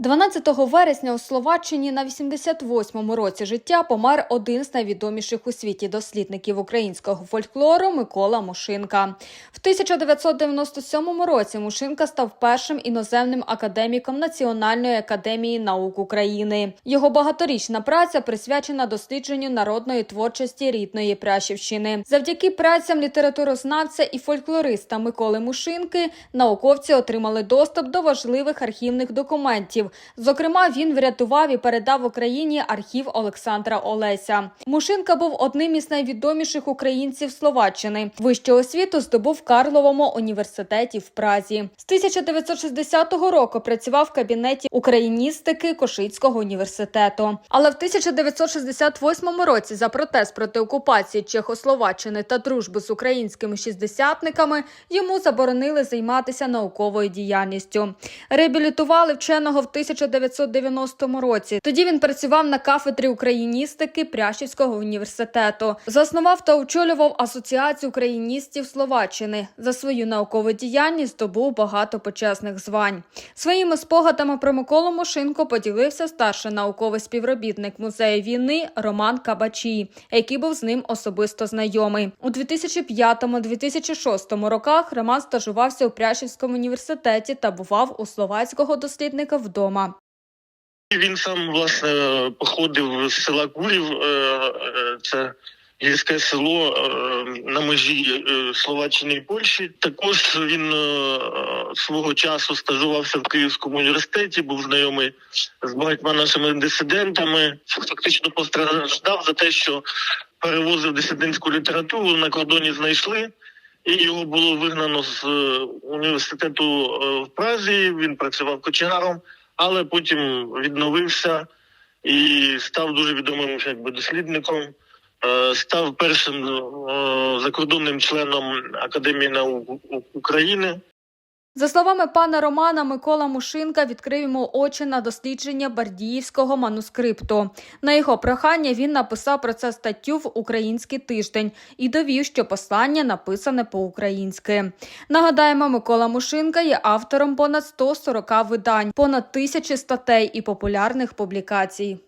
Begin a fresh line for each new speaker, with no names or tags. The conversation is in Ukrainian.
12 вересня у Словаччині на 88-му році життя помер один з найвідоміших у світі дослідників українського фольклору Микола Мушинка. В 1997 році Мушинка став першим іноземним академіком Національної академії наук України. Його багаторічна праця присвячена дослідженню народної творчості рідної Прящівщини. Завдяки працям літературознавця і фольклориста Миколи Мушинки науковці отримали доступ до важливих архівних документів. Зокрема, він врятував і передав Україні архів Олександра Олеся. Мушинка був одним із найвідоміших українців Словаччини. Вищу освіту здобув в Карловому університеті в Празі. З 1960 року працював в кабінеті україністики Кошицького університету. Але в 1968 році за протест проти окупації Чехословаччини та дружби з українськими шістдесятниками йому заборонили займатися науковою діяльністю. Реабілітували вченого в 1990 році. Тоді він працював на кафедрі україністики Прящівського університету. Заснував та очолював Асоціацію україністів Словаччини. За свою наукову діяльність здобув багато почесних звань. Своїми спогадами про Миколу Мошинко поділився старший науковий співробітник музею війни Роман Кабачій, який був з ним особисто знайомий. У 2005-2006 роках Роман стажувався у Прящівському університеті та бував у словацького дослідника вдома.
Він сам власне походив з села Курів, е, е, це гірське село е, на межі Словаччини і Польщі. Також він свого часу стажувався в Київському університеті, був знайомий з багатьма нашими дисидентами. Фактично постраждав за те, що перевозив дисидентську літературу на кордоні знайшли. І його було вигнано з університету в Празі. Він працював кочегаром, але потім відновився і став дуже відомим якби дослідником. Е, Став першим е, закордонним членом Академії наук України.
За словами пана Романа, Микола Мушинка відкрив йому очі на дослідження бардіївського манускрипту. На його прохання він написав про це статтю в Український тиждень і довів, що послання написане по-українськи. Нагадаємо, Микола Мушинка є автором понад 140 видань, понад тисячі статей і популярних публікацій.